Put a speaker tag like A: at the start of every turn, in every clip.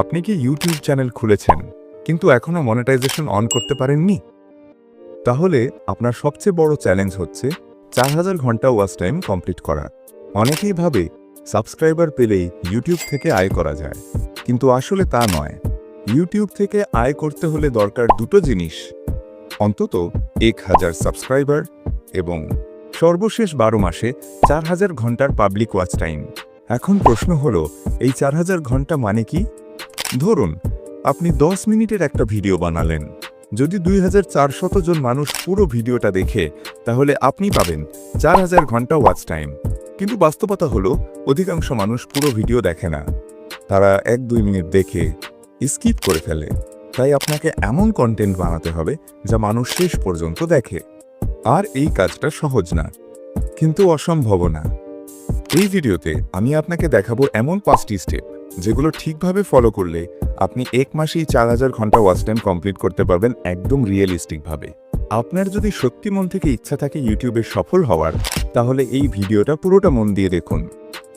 A: আপনি কি YouTube channel খুলেছেন, কিন্তু এখনও মনিটাইজেশন অন করতে পারেননি? তাহলে আপনার সবচেয়ে বড় চ্যালেঞ্জ হচ্ছে চার হাজার ঘণ্টা ওয়াচ টাইম কমপ্লিট করা। অনেকেই ভাবে সাবস্ক্রাইবার পেলেই ইউটিউব থেকে আয় করা যায়, কিন্তু আসলে তা নয়। ইউটিউব থেকে আয় করতে হলে দরকার দুটো জিনিস, অন্তত এক হাজার সাবস্ক্রাইবার এবং সর্বশেষ বারো মাসে চার হাজার ঘণ্টার পাবলিক ওয়াচ টাইম এখন প্রশ্ন হলো, এই চার হাজার ঘণ্টা মানে কি? ধরুন, আপনি দশ মিনিটের একটা ভিডিও বানালেন। যদি দুই জন মানুষ পুরো ভিডিওটা দেখে, তাহলে আপনি পাবেন চার হাজার ঘণ্টা ওয়াচ টাইম কিন্তু বাস্তবতা হলো, অধিকাংশ মানুষ পুরো ভিডিও দেখে না। তারা এক দুই মিনিট দেখে স্কিপ করে ফেলে। তাই আপনাকে এমন কন্টেন্ট বানাতে হবে, যা মানুষ শেষ পর্যন্ত দেখে। আর এই কাজটা সহজ না, কিন্তু অসম্ভব না। এই ভিডিওতে আমি আপনাকে দেখাবো এমন পাঁচটি স্টেপ যেগুলো ঠিকভাবে ফলো করলে আপনি এক মাসেই চার হাজার ঘণ্টা ওয়াচ টাইম কমপ্লিট করতে পারবেন একদম রিয়েলিস্টিকভাবে আপনার যদি সত্যি মন থেকে ইচ্ছা থাকে ইউটিউবে সফল হওয়ার, তাহলে এই ভিডিওটা পুরোটা মন দিয়ে দেখুন।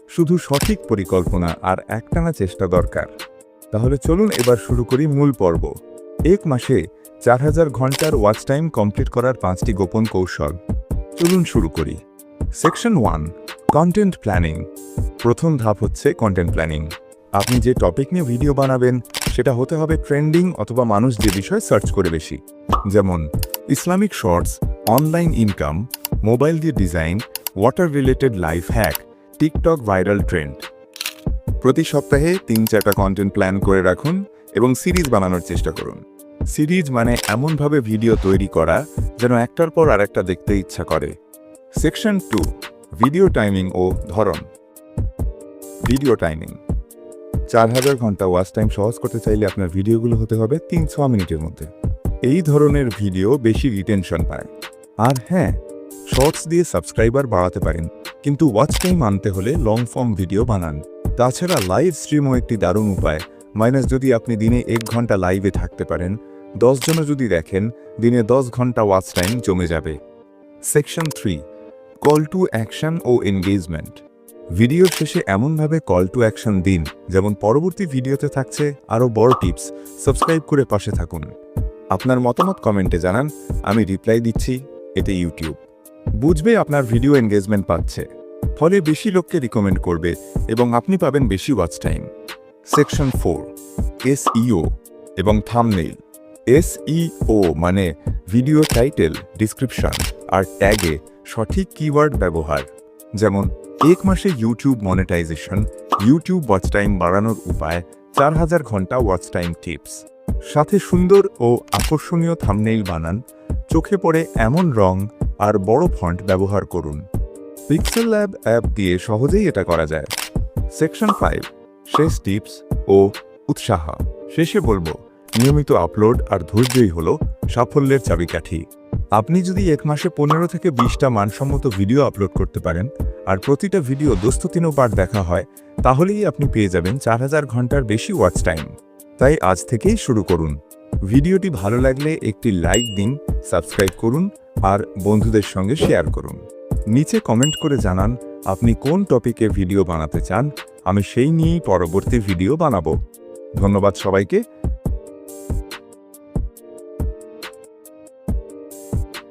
A: শুধু সঠিক পরিকল্পনা আর একটানা চেষ্টা দরকার। তাহলে চলুন এবার শুরু করি মূল পর্ব। এক মাসে চার হাজার ঘণ্টার ওয়াচ টাইম কমপ্লিট করার পাঁচটি গোপন কৌশল। চলুন শুরু করি। সেকশন ওয়ান কন্টেন্ট প্ল্যানিং প্রথম ধাপ হচ্ছে কন্টেন্ট প্ল্যানিং আপনি যে টপিক নিয়ে ভিডিও বানাবেন, সেটা হতে হবে ট্রেন্ডিং অথবা মানুষ যে বিষয়ে সার্চ করে বেশি। যেমন, Islamic shorts online income mobile দিয়ে design water related life hack TikTok viral trend প্রতি সপ্তাহে তিন চারটা কন্টেন্ট প্ল্যান করে রাখুন এবং সিরিজ বানানোর চেষ্টা করুন। সিরিজ মানে এমনভাবে ভিডিও তৈরি করা যেন একটার পর আরেকটা দেখতে ইচ্ছা করে। সেকশন টু ভিডিও টাইমিং ও ধরন। ভিডিও টাইমিং চার হাজার ঘণ্টা ওয়াচ টাইম সহজ করতে চাইলে আপনার ভিডিওগুলো হতে হবে তিন ছ মিনিটের মধ্যে। এই ধরনের ভিডিও বেশি রিটেনশন পায়। আর হ্যাঁ শর্টস দিয়ে সাবস্ক্রাইবার বাড়াতে পারেন, কিন্তু ওয়াচ টাইম আনতে হলে লং ফর্ম ভিডিও বানান। তাছাড়া লাইভ স্ট্রিমও একটি দারুণ উপায় মাইনাস যদি আপনি দিনে এক ঘণ্টা লাইভে থাকতে পারেন দশ জনও যদি দেখেন, দিনে দশ ঘণ্টা ওয়াচ টাইম জমে যাবে। Section three call to action O engagement ভিডিওর শেষে এমনভাবে কল টু অ্যাকশন দিন, যেমন পরবর্তী ভিডিওতে থাকছে আরও বড় টিপস সাবস্ক্রাইব করে পাশে থাকুন। আপনার মতামত কমেন্টে জানান, আমি রিপ্লাই দিচ্ছি, এতে ইউটিউব বুঝবে আপনার ভিডিও এনগেজমেন্ট পাচ্ছে। ফলে বেশি লোককে রিকমেন্ড করবে এবং আপনি পাবেন বেশি watch time section four SEO এবং থামনেইল এসইও মানে ভিডিও টাইটেল ডিসক্রিপশন আর ট্যাগে সঠিক কিওয়ার্ড ব্যবহার, যেমন এক মাসে YouTube monetization YouTube watch time বাড়ানোর উপায়, চার হাজার ঘণ্টা ওয়াচ টাইম টিপস সাথে সুন্দর ও আকর্ষণীয় থামনেইল বানান, চোখে পড়ে এমন রং আর বড় ফন্ট ব্যবহার করুন। পিক্সেল ল্যাব অ্যাপ দিয়ে সহজেই এটা করা যায়। সেকশন ফাইভ শেষ টিপস ও উৎসাহ। শেষে বলব, নিয়মিত আপলোড আর ধৈর্যই হলো সাফল্যের চাবিকাঠি। আপনি যদি এক মাসে পনেরো থেকে বিশটা মানসম্মত ভিডিও আপলোড করতে পারেন, আর প্রতিটা ভিডিও দোস্ত তিনবার দেখা হয়, তাহলেই আপনি পেয়ে যাবেন চার হাজার ঘণ্টার বেশি ওয়াচ টাইম তাই আজ থেকেই শুরু করুন। ভিডিওটি ভালো লাগলে একটি লাইক দিন সাবস্ক্রাইব করুন, আর বন্ধুদের সঙ্গে শেয়ার করুন। নিচে কমেন্ট করে জানান, আপনি কোন টপিকে ভিডিও বানাতে চান? আমি সেই নিয়েই পরবর্তী ভিডিও বানাবো। ধন্যবাদ সবাইকে